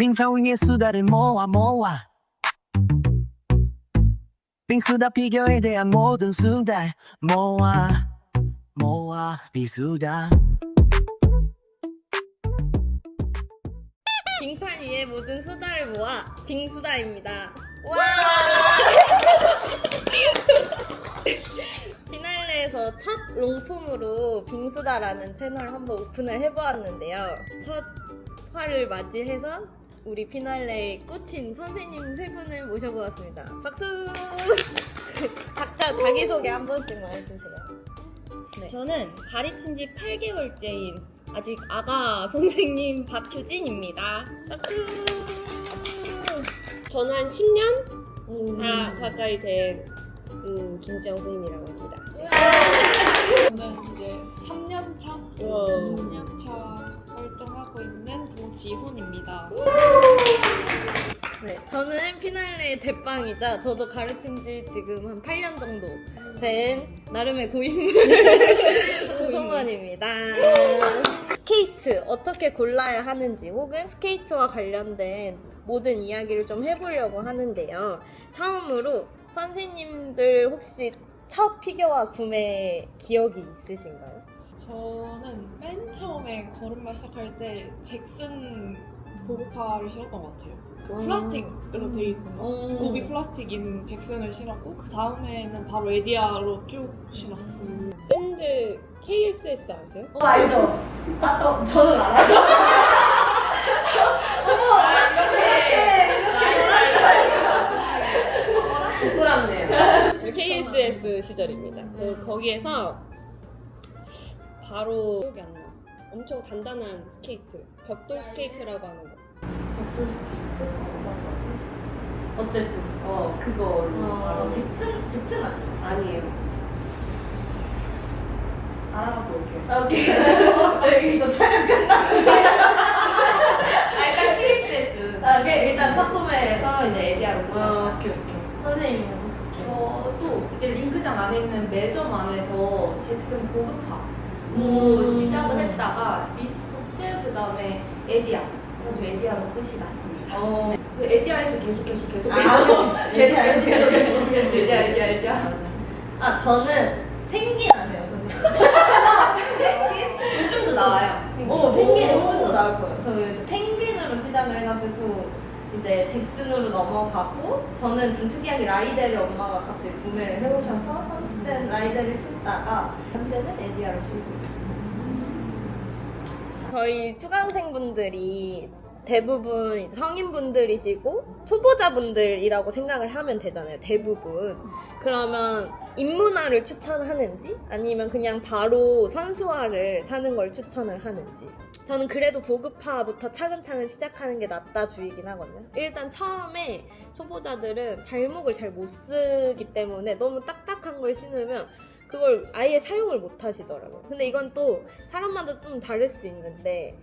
위에 수다를 모아 모아 빙수다 비교에 대한 모든 수다 모아 모아 비수다 빙판 위에 모든 수다를 모아 빙수다입니다. 와! 피날레에서 첫 롱폼으로 빙수다라는 채널을 한번 오픈을 해보았는데요. 첫 화를 맞이해서 우리 피날레의 꽃인 선생님 세 분을 모셔보았습니다. 박수! 각자 자기소개 한 번씩만 해주세요. 네. 저는 가르친 지 8개월째인 아직 아가 선생님 박효진입니다. 박수! 저는 한 10년 음. 다 가까이 된 음, 김지영 선생님이라고 합니다. 저는 이제 3년 차, 우와. 2년 차 활동하고 있는 도지훈입니다. 네, 저는 피날레의 대빵이자 저도 가르친 지 지금 한 8년 정도 된 나름의 고인물 송원입니다. 스케이트 어떻게 골라야 하는지 혹은 스케이트와 관련된 모든 이야기를 좀 해보려고 하는데요. 처음으로 선생님들 혹시 첫 피겨와 구매 기억이 있으신가요? 저는 맨 처음에 걸음마 시작할 때 잭슨 보고파를 신었던 것 같아요. 플라스틱으로 돼 있는 거. 음. 고비 플라스틱인 잭슨을 신었고 그 다음에는 바로 에디아로 쭉 신었어. 요 샌드 KSS 아세요? 어, 알죠? 아, 어, 저는 알아요. 부끄럽네요. KSS 시절입니다. 그 거기에서 바로 기억이 안 나. 엄청 단단한 스케이트, 벽돌 스케이트라고 하는 거. 어쨌든 어 그걸로 어. 잭슨 잭슨 아니에요? 아니에요. 알아갖고 올게요. 오케이. 어, 저희 이거 촬영 끝났는데. 아, 일단 KSS. 아, 그 일단 첫 구매에서 이제 에디아로. 어, 오케이 오케이. 선생님은 혹시 기억? 저도 이제 링크장 안에 있는 매점 안에서 잭슨 보급파 로 음. 시작을 했다가 리스포츠 그 다음에 에디아 그래가지고 에디아로 끝이 났습니다. 어. 그 에디아에서 계속 계속 계속 아, 계속 그치. 계속 계속 계속 에디아, 계속 계속 에디아 에디아 에디아 아 저는 펭귄 선생님? 펭귄? 요즘도 나와요. 펭귄. 어, 펭귄 오. 요즘도 나올 거예요. 저 이제 펭귄으로 시작을 해가지고 이제 잭슨으로 넘어가고 저는 좀 특이하게 라이데를 엄마가 갑자기 구매를 해오셔서 때 라이데를 신다가 현재는 에디아를 신고 있어요. 저희 수강생분들이 대부분 성인분들이시고 초보자분들이라고 생각을 하면 되잖아요. 대부분. 그러면 입문화를 추천하는지 아니면 그냥 바로 선수화를 사는 걸 추천을 하는지. 저는 그래도 보급화부터 차근차근 시작하는 게 낫다 주의긴 하거든요. 일단 처음에 초보자들은 발목을 잘 못 쓰기 때문에 너무 딱딱한 걸 신으면 그걸 아예 사용을 못 하시더라고요. 근데 이건 또 사람마다 좀 다를 수 있는데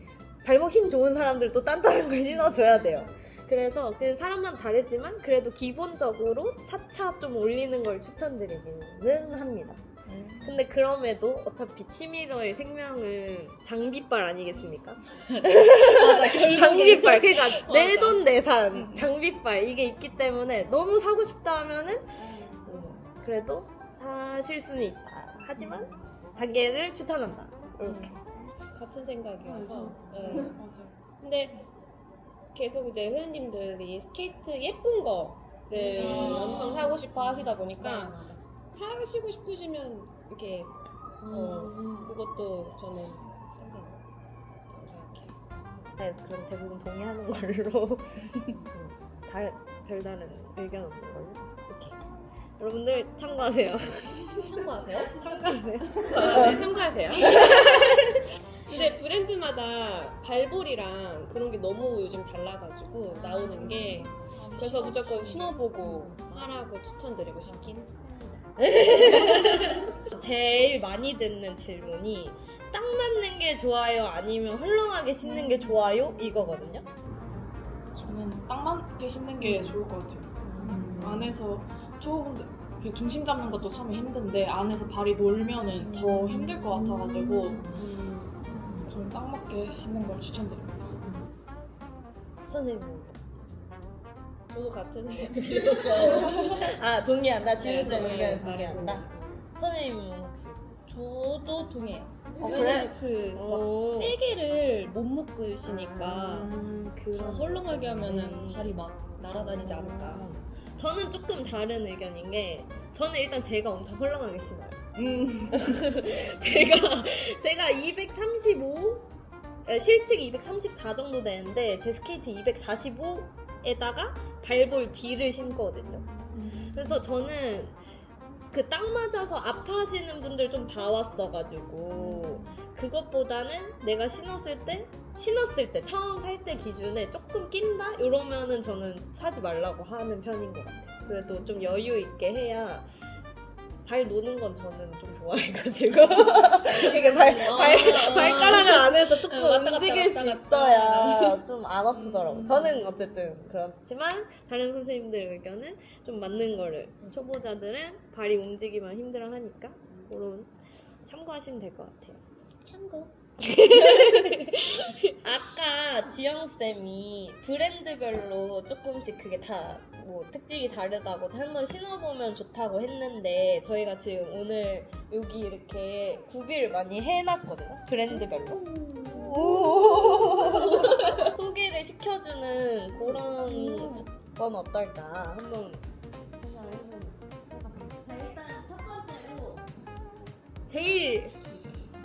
발목 힘 좋은 사람들도 단단한 걸 신어줘야 돼요. 그래서 그 사람마다 다르지만 그래도 기본적으로 차차 좀 올리는 걸 추천드리기는 합니다. 근데 그럼에도 어차피 취미러의 생명은 장비빨 아니겠습니까? 맞아 장비빨 그러니까. 내 돈 내산 장비빨 이게 있기 때문에 너무 사고 싶다 하면은 음, 그래도 사실 수는 있다. 하지만 단계를 추천한다. 이렇게. 같은 생각이어서. 네. 맞아요. 근데 계속 이제 회원님들이 스케이트 예쁜 거를 음. 엄청 사고 싶어 하시다 보니까 사시고 싶으시면 이렇게 어, 음. 그것도 저는 생각해요. 네, 그럼 대부분 동의하는 걸로 음, 다, 별다른 의견 없는 걸로 이렇게 여러분들 참고하세요. 참고하세요? 참고하세요. 네, 참고하세요. 근데 브랜드마다 발볼이랑 그런 게 너무 요즘 달라가지고 나오는 게 그래서 무조건 신어보고 사라고 추천드리고 싶긴 제일 많이 듣는 질문이 딱 맞는 게 좋아요? 아니면 헐렁하게 신는 게 좋아요? 이거거든요. 저는 딱 맞게 신는 게 좋을 것 같아요. 안에서 조금 이렇게 중심 잡는 것도 참 힘든데 안에서 발이 놀면은 더 힘들 것 같아가지고 저는 딱 맞게 신는 걸 추천드립니다. 선생님. 저도 같은 생각이에요. 아 동의한다. 지우쌤 네, 의견 네, 동의한다. 선생님은 혹시? 저도 동해요. 어, 왜냐면 그 오. 막 세게를 못 묶으시니까 음, 더 그런. 헐렁하게 하면은 발이 막 날아다니지 않을까. 저는 조금 다른 의견인 게 저는 일단 제가 엄청 헐렁하게 신어요. 음. 제가 제가 235 에, 실측이 234 정도 되는데 제 스케이트 245에다가 발볼 D를 신거든요. 그래서 저는 그 딱 맞아서 아파하시는 분들 좀 봐왔어가지고 그것보다는 내가 신었을 때 신었을 때 처음 살 때 기준에 조금 낀다 이러면은 저는 사지 말라고 하는 편인 것 같아요. 그래도 좀 여유 있게 해야 발 노는 건 저는 좀 좋아해가지고 이게 발, 발, 발가락을 안에서 조금 어, 왔다 갔다 움직일 수 왔다 갔다. 있어야 좀 안 아프더라고. 요 저는 어쨌든 그렇지만 다른 선생님들 의견은 좀 맞는 거를 초보자들은 발이 움직이면 힘들어하니까 그런 참고하시면 될 것 같아요. 참고. 아까 지영 쌤이 브랜드별로 조금씩 그게 다 뭐 특징이 다르다고 한번 신어보면 좋다고 했는데 저희가 지금 오늘 여기 이렇게 구비를 많이 해놨거든요. 브랜드별로. 오. 소개를 시켜주는 그런 건 어떨까? 한번 자 일단 첫 번째로 제일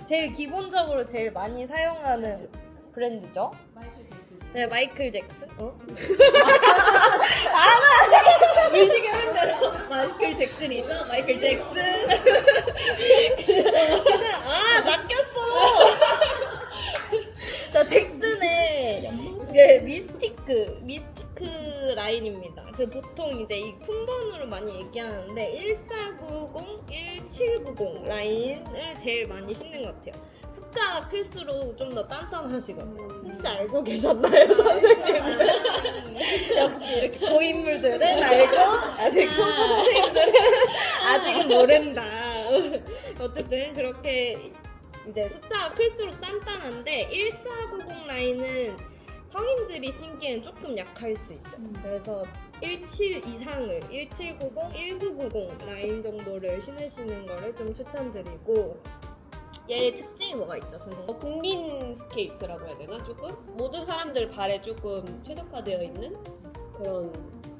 제일 기본적으로 제일 많이 사용하는 브랜드죠. 네, 마이클 잭슨. 어? 마이클 잭슨이죠? 마이클 잭슨. 아, 낚였어! 자, 잭슨의 네, 미스티크, 미스티크 라인입니다. 그 보통 이제 이 품번으로 많이 얘기하는데 1490, 1790 라인을 제일 많이 신는 것 같아요. 숫자가 클수록 좀더 단단하시거든요. 혹시 알고 계셨나요, 선생님들? 역시 이렇게 고인물들은 알고 아직 초보 선생님들은 아직은 모른다. 어쨌든 그렇게 이제 숫자가 클수록 단단한데 1490 라인은 성인들이 신기엔 조금 약할 수 있어요. 그래서 17 이상을 1790, 1990 라인 정도를 신으시는 거를 좀 추천드리고 얘의 특징이 뭐가 있죠? 어, 국민 스케이트라고 해야 되나 조금 모든 사람들 발에 조금 최적화되어 있는 그런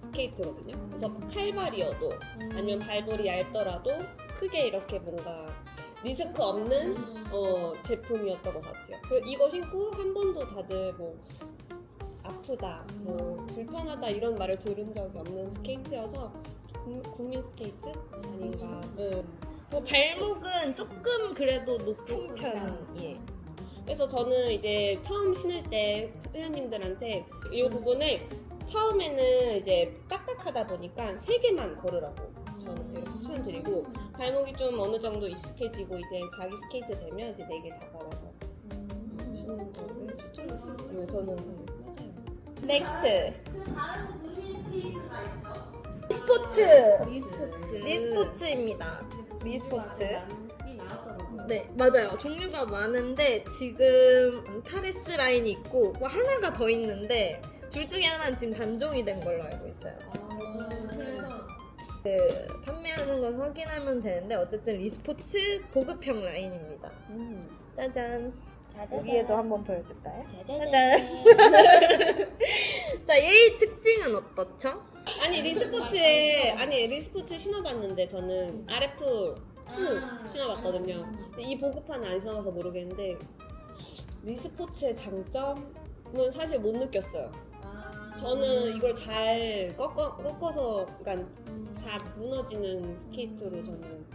스케이트거든요. 그래서 칼발이어도 아니면 발볼이 얇더라도 크게 이렇게 뭔가 리스크 없는 어, 제품이었던 것 같아요. 그리고 이거 신고 한 번도 다들 뭐 아프다, 뭐 불편하다 이런 말을 들은 적이 없는 스케이트여서 국- 국민 스케이트 아닌가. 응. 뭐 발목은 조금 그래도 높은 편이에요. 그래서 저는 이제 처음 신을 때 회원님들한테 이 부분을 처음에는 이제 딱딱하다 보니까 세 개만 걸으라고 저는 이렇게 추천드리고 발목이 좀 어느 정도 익숙해지고 이제 자기 스케이트 되면 이제 네 개 다 걸어서 신는 거를 추천드리고 저는. 넥스트. 스포츠! 리스포츠. 리스포츠입니다. 리스포츠. 네, 맞아요. 종류가 많은데 지금 안타레스 라인이 있고 뭐 하나가 더 있는데 둘 중에 하나는 지금 단종이 된 걸로 알고 있어요. 그래서 그 판매하는 건 확인하면 되는데 어쨌든 리스포츠 보급형 라인입니다. 짜잔. 여기에도 한번 보여줄까요? 짜자잔. 자, 얘의 특징은 어떻죠? 아니 리스포츠에 아니 리스포츠 신어봤는데 저는 RF 2 신어봤거든요. 근데 이 보급판은 안 신어봐서 모르겠는데 리스포츠의 장점은 사실 못 느꼈어요. 저는 이걸 잘 꺾어, 꺾어서 그러니까 잘 무너지는 스케이트로 저는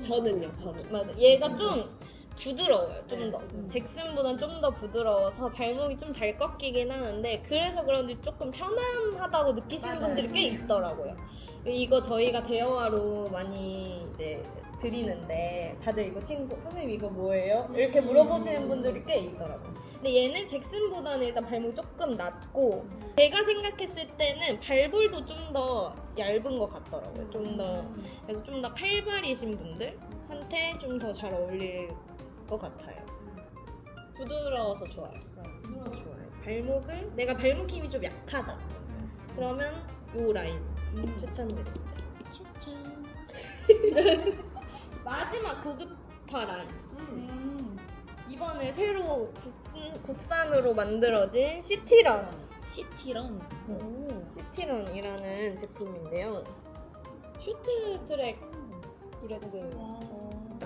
저는요 저는 맞아. 얘가 좀 부드러워요. 좀 더. 잭슨보단 좀 더 부드러워서 발목이 좀 잘 꺾이긴 하는데 그래서 그런지 조금 편안하다고 느끼시는 분들이 꽤 있더라고요. 이거 저희가 대여화로 많이 이제 드리는데 다들 이거 친구 선생님 이거 뭐예요? 이렇게 물어보시는 분들이 꽤 있더라고요. 근데 얘는 잭슨보다는 일단 발목이 조금 낮고 제가 생각했을 때는 발볼도 좀 더 얇은 것 같더라고요. 좀 더 그래서 좀더 칼발이신 분들한테 좀 더 잘 어울릴 것 같아요. 부드러워서 좋아요. 부드러워서 좋아요. 발목을 내가 발목 힘이 좀 약하다. 그러면 요 라인 추천드립니다. 추천. 마지막 고급화 라인. 음. 이번에 새로 국, 국산으로 만들어진 시티런. 시티런. 시티런이라는 제품인데요. 쇼트 트랙 브랜드.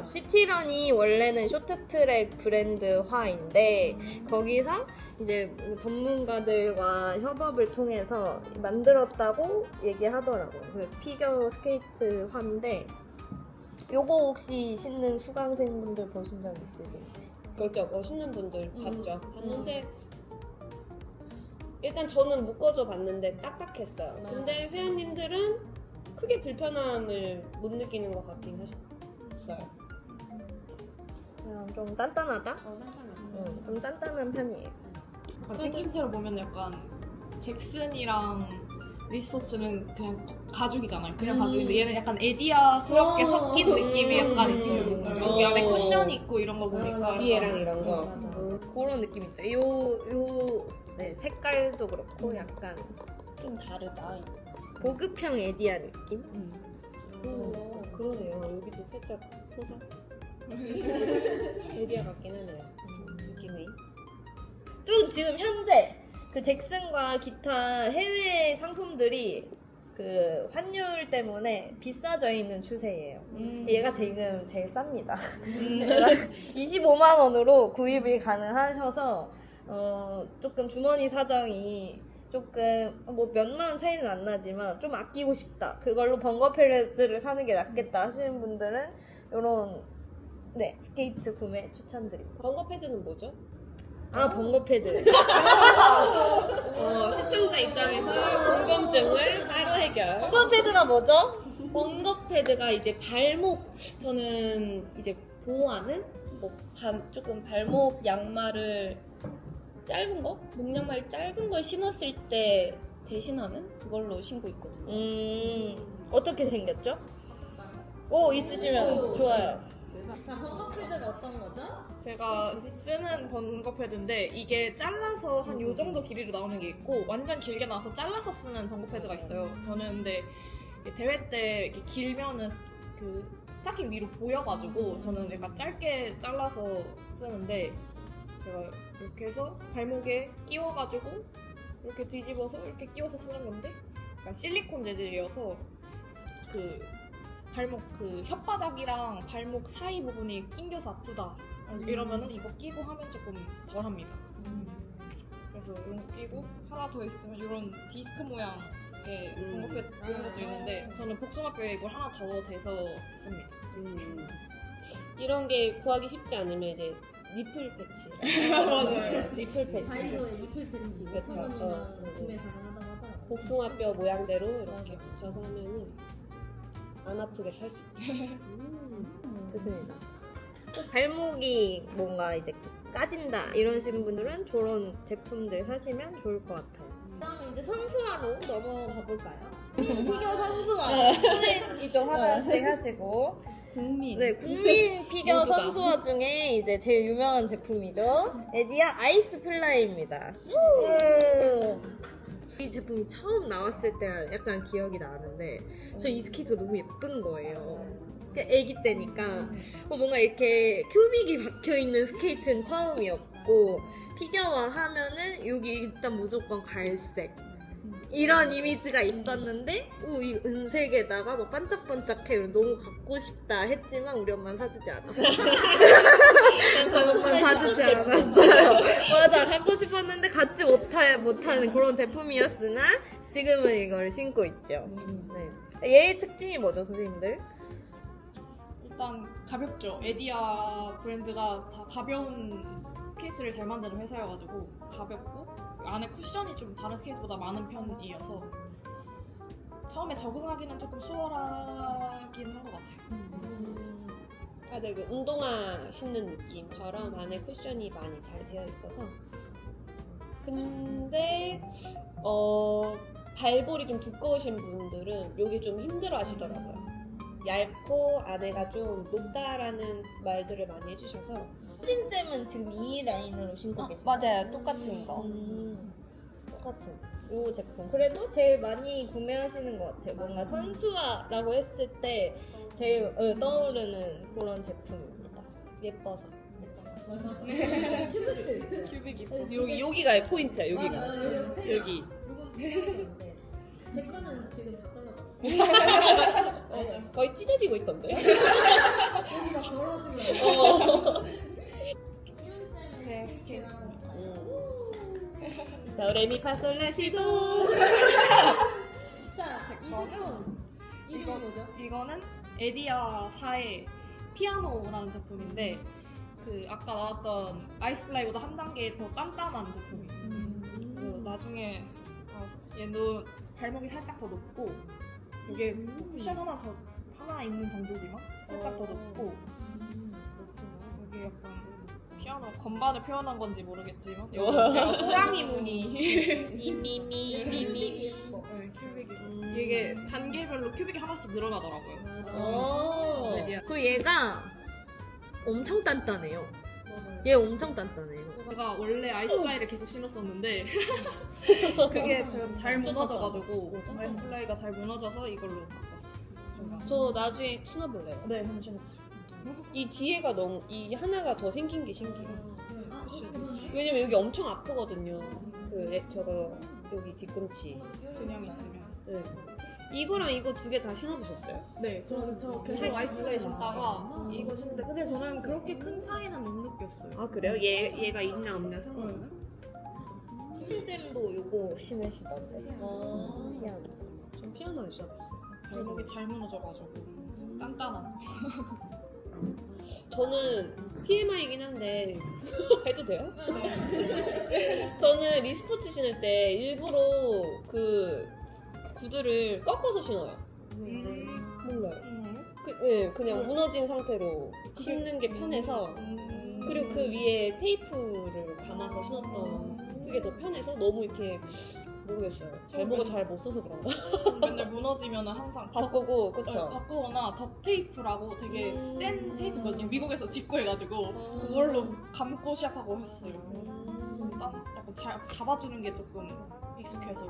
시티런이 원래는 쇼트트랙 브랜드화인데 거기서 이제 전문가들과 협업을 통해서 만들었다고 얘기하더라고요. 그래서 피겨 스케이트화인데 요거 혹시 신는 수강생분들 보신 적 있으신지? 그렇죠. 멋있는 분들 봤죠. 봤는데 일단 저는 묶어줘 봤는데 딱딱했어요. 근데 회원님들은 크게 불편함을 못 느끼는 것 같긴 하셨어요. 그냥 좀 단단하다? 어, 괜찮아요. 응, 좀 단단한 편이에요. 약간 생김새로 보면 약간 잭슨이랑 리스포츠는 그냥 가죽이잖아요. 그냥 음. 가죽인데 얘는 약간 에디아스럽게 섞인 느낌이 약간 있어요. 음. 여기 안에 어. 쿠션이 있고 이런 거 보니까 맞아. 뒤에랑 이런 거. 맞아. 음, 그런 느낌 있어요. 요, 요, 네, 색깔도 그렇고 약간 좀 다르다. 보급형 에디아 느낌? 어, 그러네요. 여기도 살짝 포사. 에디아 같긴 하네요. 느낌이. 또 지금 현재 그 잭슨과 기타 해외 상품들이 그 환율 때문에 비싸져 있는 추세예요. 얘가 지금 제일 쌉니다. 얘가 25만 원으로 구입이 가능하셔서 어, 조금 주머니 사정이 조금 뭐 몇만 원 차이는 안 나지만 좀 아끼고 싶다. 그걸로 번거 패드를 사는 게 낫겠다 하시는 분들은 이런 네 스케이트 구매 추천드립니다. 번거 패드는 뭐죠? 아 번거 패드. 어, 시청자 입장에서 궁금증을 따로 해결. 번거 패드가 뭐죠? 번거 패드가 이제 발목 저는 이제 보호하는 뭐 반, 조금 발목 양말을 짧은 거 목양말 짧은 걸 신었을 때 대신하는 그걸로 신고 있거든요. 음 어떻게 생겼죠? 오 있으시면 좋아요. 자, 번거 패드가 어떤 거죠? 제가 쓰는 번거 패드인데 이게 잘라서 한 요 정도 길이로 나오는 게 있고 완전 길게 나와서 잘라서 쓰는 번거 패드가 있어요. 저는 근데 이게 대회 때 이렇게 길면은 스- 그 스타킹 위로 보여가지고 저는 약간 짧게 잘라서 쓰는데 제가 이렇게 해서 발목에 끼워가지고 이렇게 뒤집어서 이렇게 끼워서 쓰는 건데 약간 실리콘 재질이어서 그 발목 그 혓바닥이랑 발목 사이 부분이 낑겨서 아프다 이러면은 이거 끼고 하면 조금 덜합니다. 그래서 이런 거 끼고 하나 더 있으면 이런 디스크 모양의 음. 번거패 이런 것도 있는데 저는 복숭아뼈에 이걸 하나 더 대서 씁니다. 음. 이런 게 구하기 쉽지 않으면 이제 니플 패치. 맞아요. 니플 패치. 다이소에 니플 팬츠 그쵸. 5,000원이면 어. 구매 가능하다고 하더라고요. 복숭아뼈 모양대로 이렇게 맞아. 붙여서 하면은 안 아프게 탈 수 있죠. 음. 좋습니다. 또 발목이 뭔가 이제 까진다 이러신 분들은 저런 제품들 사시면 좋을 것 같아요. 그럼 이제 선수화로 넘어가 볼까요? 피겨 선수화. 이쪽 하나씩 하시고. 국민. 네, 국민 피겨 모두가. 선수화 중에 이제 제일 유명한 제품이죠. 에디아 아이스 플라이입니다. 음. 이 제품이 처음 나왔을 때 약간 기억이 나는데 저 이 스케이트가 너무 예쁜 거예요. 애기 때니까 뭐 뭔가 이렇게 큐빅이 박혀 있는 스케이트는 처음이었고 피겨화 하면은 여기 일단 무조건 갈색 이런 이미지가 있었는데 오, 이 은색에다가 막 반짝반짝해 너무 갖고 싶다 했지만 우리 엄마는 사주지 않았어. 엄마는 사주지 않았어요. 맞아 갖고 싶었는데 갖지 못하, 못하는 그런 제품이었으나 지금은 이걸 신고 있죠. 네. 얘의 특징이 뭐죠 선생님들? 일단 가볍죠. 에디아 브랜드가 다 가벼운 스케이트를 잘 만드는 회사여가지고 가볍고 안에 쿠션이 좀 다른 스케이트보다 많은 편이어서 처음에 적응하기는 조금 수월하긴 한 것 같아요. 다들 그 운동화 신는 느낌처럼 안에 쿠션이 많이 잘 되어 있어서. 근데 어 발볼이 좀 두꺼우신 분들은 여기 좀 힘들어 하시더라고요 얇고 안에가 좀 높다라는 말들을 많이 해주셔서 수진 쌤은 지금 이 라인으로 신고 계세요. 맞아요. 똑같은 거. 음, 똑같은 요 제품. 그래도 제일 많이 구매하시는 것 같아요. 뭔가 선수화라고 했을 때 제일 어, 떠오르는 그런 제품입니다. 예뻐서 큐빅 여기 여기가 포인트야 여기 맞아 맞아 여기 펜이야 여기 펜인데 제 거는 지금 다떨 아니 거의 찢어지고 있던데 여기 막 벌어지면 어. 시온쌤은 제 스케이트랑 음. 자 레미파솔라시도 자이 제품 이름이 뭐죠? 이거는 에디아 4의 피아노라는 제품인데 그 아까 나왔던 아이스플라이보다 한 단계 더 단단한 제품이에요. 그 나중에 어, 얘도 발목이 살짝 더 높고 이게 쿠션 하나 더 하나 있는 정도지만 살짝 더 높고. 여기 약간 피아노 건반을 표현한 건지 모르겠지만. 여기 약간 호랑이 무늬. 미미미 미미 큐빅이 예뻐. 네, 큐빅이 음. 이게 단계별로 큐빅이 하나씩 늘어나더라고요. 맞아. 어. 에디아 그 얘가 엄청 단단해요. 얘 엄청 단단해요. 제가 원래 아이스플라이를 계속 신었었는데 그게 지금 잘 무너져가지고 아이스플라이가 잘 무너져서 이걸로 바꿨어요. 제가. 저 나중에 신어볼래요 네, 한번 신어보세요. 이 뒤에가 너무 이 하나가 더 생긴 게 신기해요 아 그러네 왜냐면 여기 엄청 아프거든요 그 애- 저거 여기 뒤꿈치 그냥 있으면. 네. 이거랑 이거 두 개 다 신어보셨어요? 네, 저는 저 계속 아이스플라이 신다가 이거 신는데 근데 저는 그렇게 큰 차이는 못 느꼈어요. 아 그래요? 얘, 얘가 있나 없나 상관없나? 수진쌤도 요거 신으시던데. 어. 피아노. 전 피아노 안 신어봤어요 발목이 잘 무너져가지고 단단한. 저는 TMI이긴 한데 해도 돼요? 저는 리스포츠 신을 때 일부러 그 구두를 꺾어서 신어요. 음. 몰라요. 음. 그, 네, 그냥 무너진 상태로 신는 게 편해서 음. 그리고 그 위에 테이프를 감아서 신었던 그게 더 편해서 너무 이렇게 모르겠어요. 잘못 써서 그런가? 맨날 무너지면 항상 바꾸고 네, 그쵸? 바꾸거나 덕 테이프라고 되게 음. 센 테이프거든요. 미국에서 직구 해가지고 그걸로 감고 시작하고 했어요. 좀 딴- 약간 잘 잡아주는 게 조금 익숙해서.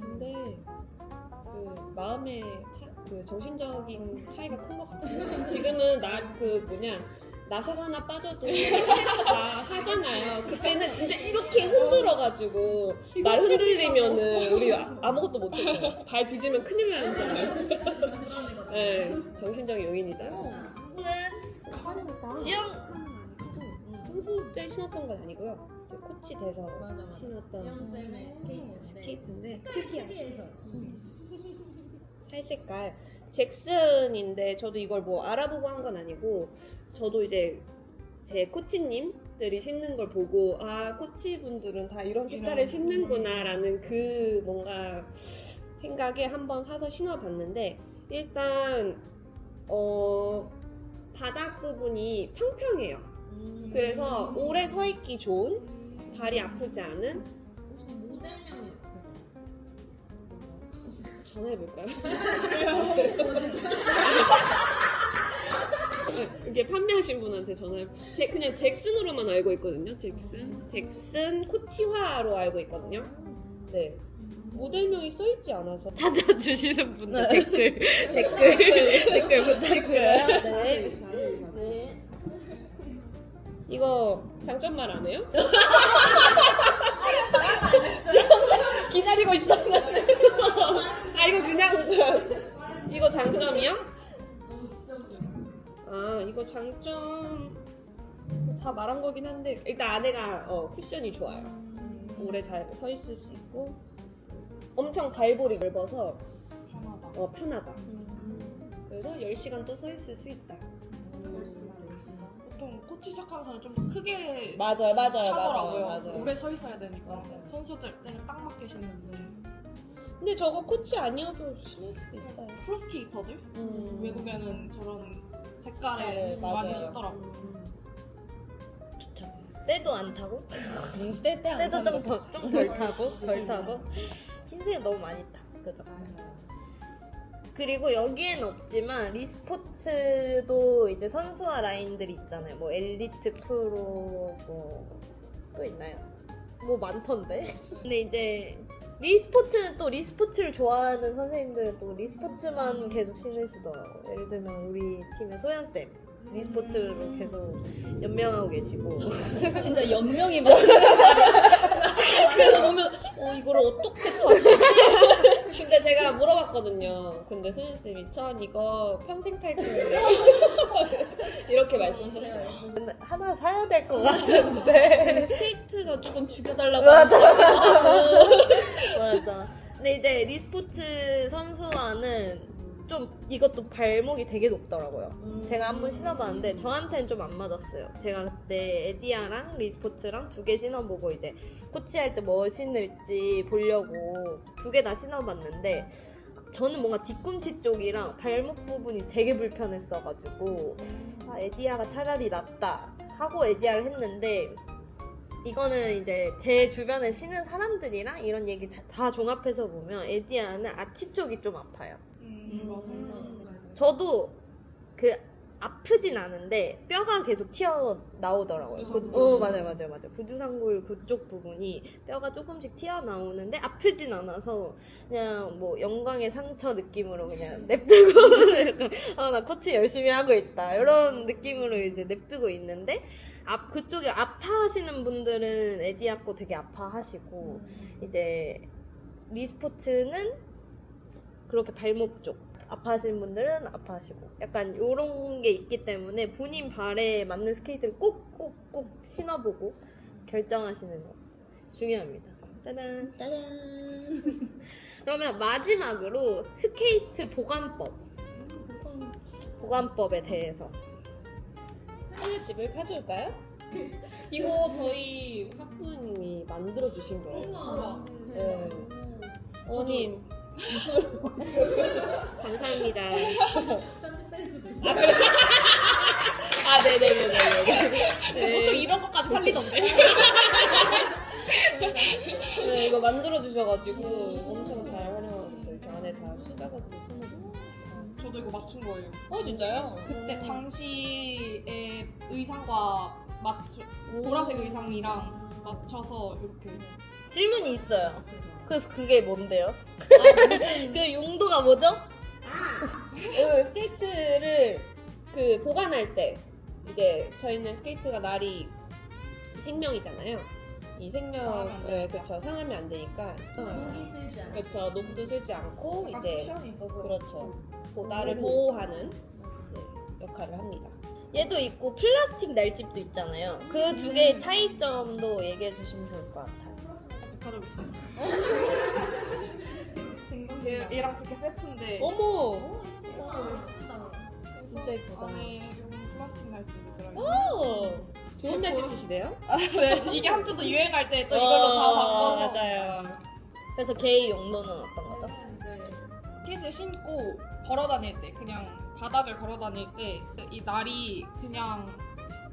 근데 그 마음의 차, 그 정신적인 차이가 큰 것 같아요. 지금은 나 그 뭐냐 나사가 하나 빠져도 다 하잖아요. 그때는 진짜 이렇게 흔들어가지고 날 흔들리면은 우리 아- 아무것도 못했잖아요. 발 디디면 큰일 나는 줄 알아요. 네, 정신적인 요인이다. 누구는 지영 선수 때 신었던 건 아니고요. 코치 돼서 맞아 맞아. 신었던 지영쌤의 스케이트인데 스케이트인데 색깔이 특이해서. 살 색깔. 잭슨인데 저도 이걸 뭐 알아보고 한 건 아니고 저도 이제 제 코치님들이 신는 걸 보고 아 코치분들은 다 이런 색깔을 이런. 신는구나라는 그 뭔가 생각에 한번 사서 신어봤는데 일단 어 바닥 부분이 평평해요. 그래서 오래 서 있기 좋은 발이 아프지 않은 혹시 모델명이 어떻게 돼요? 전화해볼까요? 이게 판매하신 분한테 전화 제 그냥 잭슨으로만 알고 있거든요. 잭슨, 잭슨 코치화로 알고 있거든요. 네. 모델명이 써있지 않아서 찾아주시는 분들 댓글 댓글 댓글 부탁드려요. 네. 네. 이거 장점 말 안 해요? 기다리고 있었는데. 아 이거 그냥 이거 장점이야? 아 이거 장점 다 말한 거긴 한데 일단 안에가 어, 쿠션이 좋아요. 오래 잘 서 있을 수 있고 엄청 발볼이 넓어서 편하다. 어, 편하다. 그래서 10시간 또 서 있을 수 있다. 보통 코치 시작하면서는 좀더 크게 맞아요, 맞아요, 하더라고요. 맞아요, 맞아요. 오래 서 있어야 되니까 맞아요. 선수들 때는 딱 맞게 신는데 근데 저거 코치 아니어도 신을 수도 있어요. 프로스케이터들 음. 외국에는 저런 색깔에 네, 많이 맞아요. 신더라고요. 좋죠. 때도 안 타고 때때 때도 좀좀덜 타고 덜 타고 흰색 너무 많이 타. 그죠? 그리고 여기엔 없지만 리스포츠도 이제 선수화 라인들이 있잖아요. 뭐 엘리트 프로 뭐 또 있나요? 뭐 많던데. 근데 이제 리스포츠는 또 리스포츠를 좋아하는 선생님들은 또 리스포츠만 계속 신으시더라고요. 예를 들면 우리 팀의 소연 쌤 리스포츠로 계속 연명하고 계시고. 진짜 연명이 많은 그래서 보면 어 이걸 어떻게 타지? 근데 제가 물어봤거든요. 근데 소연쌤이 전 이거 평생 탈 건데 이렇게 말씀하셨어요. 하나 사야 될 것 같은데. 스케이트가 조금 죽여달라고 맞아. 맞아. 근데 이제 리스포츠 선수와는 좀 이것도 발목이 되게 높더라고요. 제가 한번 신어봤는데 저한테는 좀 안 맞았어요. 제가 그때 에디아랑 리스포츠랑 두 개 신어보고 이제 코치할 때 뭐 신을지 보려고 두 개 다 신어봤는데 저는 뭔가 뒤꿈치 쪽이랑 발목 부분이 되게 불편했어가지고 아, 에디아가 차라리 낫다 하고 에디아를 했는데 이거는 이제 제 주변에 신은 사람들이랑 이런 얘기 자- 다 종합해서 보면 에디아는 아치 쪽이 좀 아파요. 저도 그 아프진 않은데 뼈가 계속 튀어 나오더라고요. 그, 어 맞아요 맞아요 맞아요. 구두상골 그쪽 부분이 뼈가 조금씩 튀어 나오는데 아프진 않아서 그냥 뭐 영광의 상처 느낌으로 그냥 냅두고 약간 아나 코치 열심히 하고 있다 이런 느낌으로 이제 냅두고 있는데 앞 그쪽에 아파하시는 분들은 에디아코 되게 아파하시고 이제 리스포츠는 그렇게 발목 쪽 아파하시는 분들은 아파하시고 약간 요런 게 있기 때문에 본인 발에 맞는 스케이트를 꼭꼭꼭 신어보고 결정하시는 거 중요합니다. 짜잔. 짜잔. 그러면 마지막으로 스케이트 보관법. 보관법에 대해서. 하늘 집을 가져올까요? 이거 저희 학부님이 만들어 주신 거예요. 우와. 네. 어머님 감사합니다. 편집될 수도 있어. 아 네네네네. 보통 이런 것까지 살리던데. 네 이거 만들어 주셔가지고 엄청 잘 활용하고 있어요. 이렇게 안에 다 수다가지고 손으로. 저도 이거 맞춘 거예요. 어 진짜요? 그때 당시의 의상과 맞추 보라색 의상이랑 맞춰서 이렇게 질문이 있어요. 그래서 그게 뭔데요? 그 용도가 뭐죠? 그 스케이트를 그 보관할 때 이제 저희는 스케이트가 날이 생명이잖아요. 이 상하면 생명, 안 네, 그쵸 상하면 안 되니까. 녹이 쓸지 않아. 그쵸 녹도 쓰지 않고 이제 쿠션이 있어서 그렇죠 보다를 보호하는 네, 역할을 합니다. 얘도 있고 플라스틱 날집도 있잖아요. 그 두 개의 차이점도 얘기해 주시면 좋을 것 같아요. 있어요. 댕강 얘, 얘랑 이렇게 세트인데 어머 와 예쁘다. 진짜 예쁘다. 안에 이런 플라스틱 날집이 들어있는 오 좋은 날집 쓰시네요? 네, 이게 한때도 유행할 때 또 이걸로 다 바꿔서 맞아요. 그래서 걔의 용도는 어떤 거죠? 저는 이제 스케이트 신고 걸어 다닐 때 그냥 바닥을 걸어 다닐 때 이 날이 그냥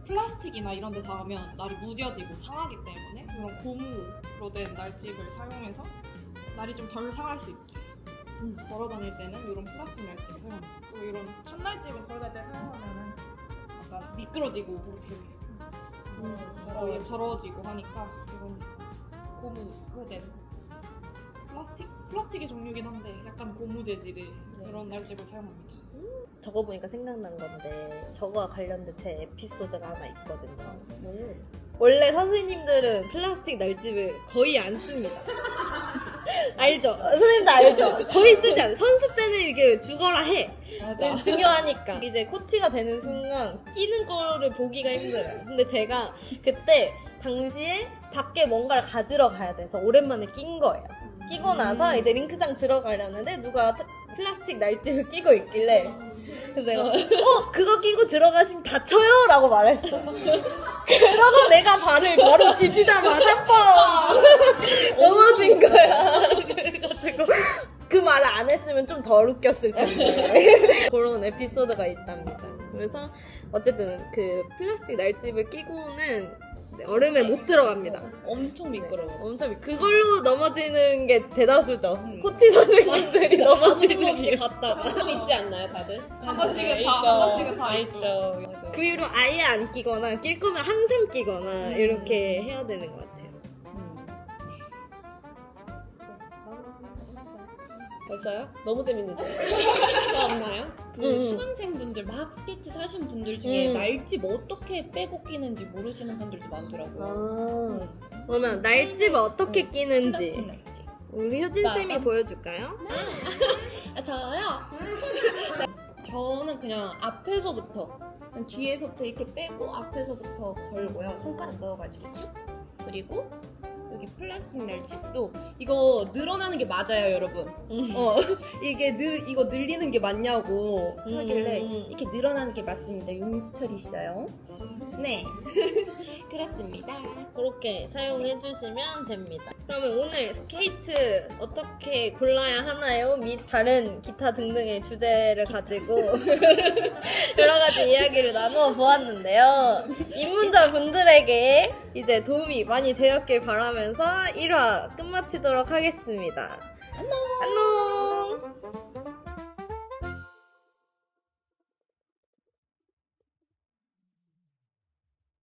플라스틱이나 이런 데 닿으면 날이 무뎌지고 상하기 때문에 이런 고무로 된 날집을 사용해서 날이 좀 덜 상할 수 있게 걸어 다닐 때는 이런 플라스틱 날집을 사용합니다. 또 이런 천 날집을 걸어 다닐 때 사용하면은 약간 미끄러지고 이렇게 어, 더러워지고 하니까 이런 고무로 된 플라스틱 플라스틱의 종류긴 한데 약간 고무 재질의 그런 날집을 사용합니다. 저거 보니까 생각난 건데 저거와 관련된 제 에피소드가 하나 있거든요. 원래 선생님들은 플라스틱 날집을 거의 안 씁니다. 알죠? 선생님도 알죠? 거의 쓰지 않아요. 선수 때는 이게 죽어라 해. 맞아. 중요하니까. 이제 코치가 되는 순간 끼는 거를 보기가 힘들어요. 근데 제가 그때 당시에 밖에 뭔가를 가지러 가야 돼서 오랜만에 낀 거예요. 끼고 나서 이제 링크장 들어가려는데 누가 타- 플라스틱 날집을 끼고 있길래 그래서 내가 어. 그거 끼고 들어가시면 다쳐요? 라고 말했어. 그러고 내가 발을 바로 디디자마자 뻥! 넘어진 거야. 그래가지고 그 말을 안 했으면 좀 덜 웃겼을 텐데 그런 에피소드가 있답니다. 그래서 어쨌든 그 플라스틱 날집을 끼고는 네, 얼음에 못 들어갑니다. 엄청 미끄러워. 엄청 미- 그걸로 넘어지는 게 대다수죠. 음. 코치 선생님들이 아무 생각 넘어지는 없이 이유. 갔다가 좀 있지 않나요, 다들? 한 번씩은 네, 다, 있죠. 한 번씩은 다다 있죠. 맞아. 그 이후로 아예 안 끼거나 낄 거면 항상 끼거나 이렇게 해야 되는 것 같아요. 벌써요? 너무 재밌는데. 또 없나요? 그 음. 수강생분들 막 스케이트 사신 분들 중에 음. 날집 어떻게 빼고 끼는지 모르시는 분들도 많더라고요. 아, 그러면 날집을 어떻게 음. 끼는지 플라스틱 날집. 우리 효진 쌤이 보여줄까요? 아 저요? 저는 그냥 앞에서부터 그냥 뒤에서부터 이렇게 빼고 앞에서부터 걸고요. 손가락 넣어가지고 쭉 그리고 여기 플라스틱 날집도 이거 늘어나는 게 맞아요, 여러분. 어 이게 늘 이거 늘리는 게 맞냐고 하길래 음. 이렇게 늘어나는 게 맞습니다. 용수철이시죠? 네 그렇습니다. 그렇게 사용해 주시면 됩니다. 그러면 오늘 스케이트 어떻게 골라야 하나요? 및 다른 기타 등등의 주제를 가지고 여러 가지 이야기를 나누어 보았는데요. 입문자 분들에게 이제 도움이 많이 되었길 바라면서 1화 끝마치도록 하겠습니다.